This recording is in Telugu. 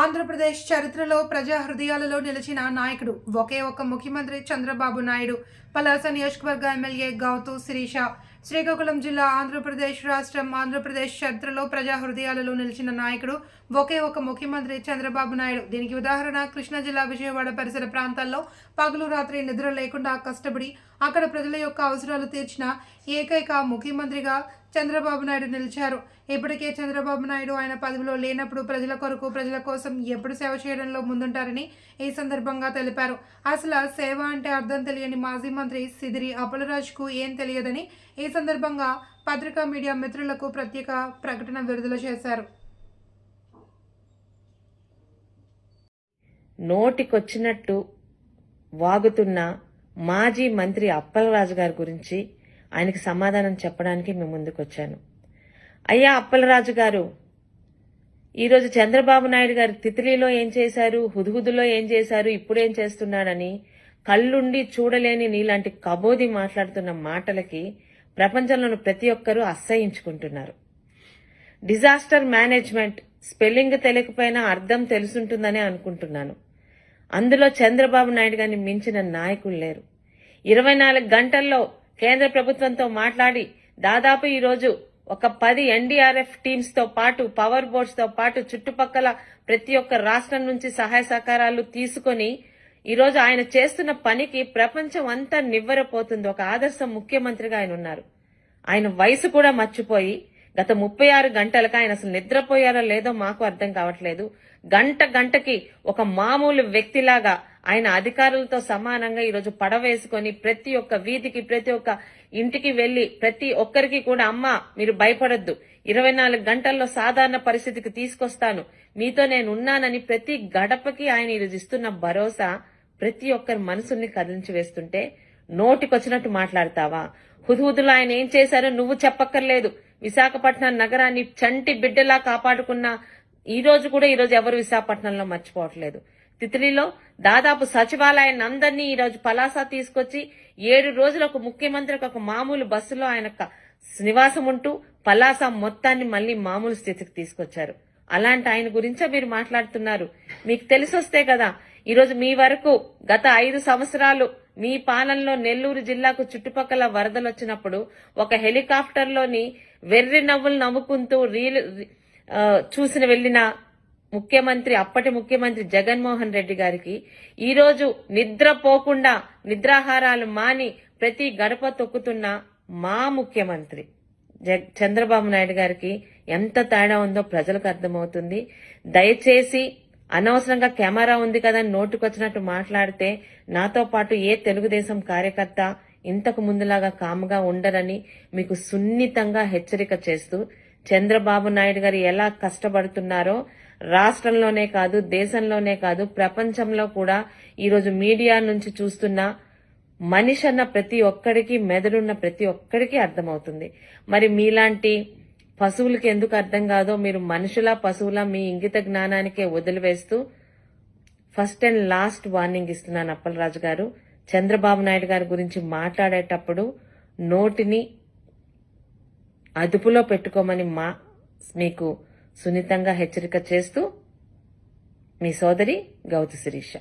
ఆంధ్రప్రదేశ్ చరిత్రలో ప్రజా హృదయాలలో నిలిచిన నాయకుడు. ఒకే ఒక్క ముఖ్యమంత్రి చంద్రబాబు నాయుడు. పలాస నియోజకవర్గ ఎమ్మెల్యే గౌతు శిరీష. శ్రీకాకుళం జిల్లా ఆంధ్రప్రదేశ్ రాష్ట్రం ఆంధ్రప్రదేశ్ చరిత్రలో ప్రజా హృదయాలలో నిలిచిన నాయకుడు. ఒకే ఒక ముఖ్యమంత్రి చంద్రబాబు నాయుడు. దీనికి ఉదాహరణ కృష్ణా జిల్లా విజయవాడ పరిసర ప్రాంతాల్లో పగలు రాత్రి నిద్ర లేకుండా కష్టపడి అక్కడ ప్రజల యొక్క అవసరాలు తీర్చిన ఏకైక ముఖ్యమంత్రిగా చంద్రబాబు నాయుడు నిలిచారు. ఇప్పటికే చంద్రబాబు నాయుడు ఆయన పదవిలో లేనప్పుడు ప్రజల కొరకు ప్రజల కోసం ఎప్పుడు సేవ చేయడంలో ముందుంటారని ఈ సందర్భంగా తెలిపారు. అసలు సేవ అంటే అర్థం తెలియని మాజీ మంత్రి సిదిరి అప్పలరాజుకు ఏం తెలియదని ఈ సందర్భంగా పత్రికా మీడియా మిత్రులకు ప్రత్యేక ప్రకటన విడుదల చేశారు. నోటికొచ్చినట్టు వాగుతున్న మాజీ మంత్రి అప్పలరాజు గారి గురించి ఆయనకి సమాధానం చెప్పడానికి మేము ముందుకొచ్చాను. అయ్యా అప్పలరాజు గారు ఈరోజు చంద్రబాబు నాయుడు గారు తితిలిలో ఏం చేశారు? హుదుహుదులో ఏం చేశారు? ఇప్పుడేం చేస్తున్నాడని కళ్ళుండి చూడలేని నీలాంటి కబోది మాట్లాడుతున్న మాటలకి ప్రపంచంలోని ప్రతి ఒక్కరూ అసహించుకుంటున్నారు. డిజాస్టర్ మేనేజ్మెంట్ స్పెల్లింగ్ తెలియకపోయినా అర్థం తెలుసుంటుందని అనుకుంటున్నాను. అందులో చంద్రబాబు నాయుడు గారిని మించిన నాయకులు లేరు. ఇరవై నాలుగు గంటల్లో కేంద్ర ప్రభుత్వంతో మాట్లాడి దాదాపు ఈరోజు ఒక పది ఎన్డీఆర్ఎఫ్ టీమ్స్తో పాటు పవర్ బోర్డ్స్తో పాటు చుట్టుపక్కల ప్రతి ఒక్క రాష్ట్రం నుంచి సహాయ సహకారాలు తీసుకొని ఈరోజు ఆయన చేస్తున్న పనికి ప్రపంచం అంతా నివ్వరపోతుంది. ఒక ఆదర్శ ముఖ్యమంత్రిగా ఆయన ఉన్నారు. ఆయన వయసు కూడా మర్చిపోయి గత ముప్పై ఆరు గంటలకు ఆయన అసలు నిద్రపోయారో లేదో మాకు అర్థం కావట్లేదు. గంట గంటకి ఒక మామూలు వ్యక్తిలాగా ఆయన అధికారులతో సమానంగా ఈరోజు పడవేసుకొని ప్రతి ఒక్క వీధికి ప్రతి ఒక్క ఇంటికి వెళ్ళి ప్రతి ఒక్కరికి కూడా అమ్మ మీరు భయపడొద్దు. ఇరవై నాలుగు గంటల్లో సాధారణ పరిస్థితికి తీసుకొస్తాను. మీతో నేను ఉన్నానని ప్రతి గడపకి ఆయన ఈరోజు ఇస్తున్న భరోసా ప్రతి ఒక్కరి మనసుల్ని కదిలించి వేస్తుంటే నోటికొచ్చినట్టు మాట్లాడతావా? హుదుహుదులు ఆయన ఏం చేశారో నువ్వు చెప్పక్కర్లేదు. విశాఖపట్నం నగరాన్ని చంటి బిడ్డలా కాపాడుకున్న ఈ రోజు కూడా ఈ రోజు ఎవరు విశాఖపట్నంలో మర్చిపోవట్లేదు. తిత్లీలో దాదాపు సచివాలయాన్ని అందరినీ ఈరోజు పలాస తీసుకొచ్చి ఏడు రోజులు ఒక ముఖ్యమంత్రికి ఒక మామూలు బస్సులో ఆయన నివాసం ఉంటూ పలాస మొత్తాన్ని మళ్ళీ మామూలు స్థితికి తీసుకొచ్చారు. అలాంటి ఆయన గురించే మీరు మాట్లాడుతున్నారు. మీకు తెలిసొస్తే కదా ఈరోజు మీ వరకు గత ఐదు సంవత్సరాలు మీ పాలనలో నెల్లూరు జిల్లాకు చుట్టుపక్కల వరదలు వచ్చినప్పుడు ఒక హెలికాప్టర్లోని వెర్రి నవ్వులు నవ్వుకుంటూ రీలు చూసిన వెళ్ళిన ముఖ్యమంత్రి అప్పటి ముఖ్యమంత్రి జగన్మోహన్ రెడ్డి గారికి ఈరోజు నిద్రపోకుండా నిద్రాహారాలు మాని ప్రతి గడప తొక్కుతున్న మా ముఖ్యమంత్రి జగ్ చంద్రబాబు నాయుడు గారికి ఎంత తేడా ఉందో ప్రజలకు అర్థమవుతుంది. దయచేసి అనవసరంగా కెమెరా ఉంది కదా అని నోటుకొచ్చినట్టు మాట్లాడితే నాతో పాటు ఏ తెలుగుదేశం కార్యకర్త ఇంతకు ముందులాగా కాముగా ఉండరని మీకు సున్నితంగా హెచ్చరిక చేస్తూ చంద్రబాబు నాయుడు గారు ఎలా కష్టపడుతున్నారో రాష్ట్రంలోనే కాదు దేశంలోనే కాదు ప్రపంచంలో కూడా ఈరోజు మీడియా నుంచి చూస్తున్న మనిషి అన్న ప్రతి ఒక్కడికి మెదడున్న ప్రతి ఒక్కడికి అర్థమవుతుంది. మరి మీలాంటి పశువులకి ఎందుకు అర్థం కాదో మీరు మనుషుల పశువుల మీ ఇంగిత జ్ఞానానికే వదిలివేస్తూ ఫస్ట్ అండ్ లాస్ట్ వార్నింగ్ ఇస్తున్నాను అప్పలరాజు గారు. చంద్రబాబు నాయుడు గారి గురించి మాట్లాడేటప్పుడు నోటిని అదుపులో పెట్టుకోమని మా మీకు సున్నితంగా హెచ్చరిక చేస్తూ మీ సోదరి గౌతు శిరీష.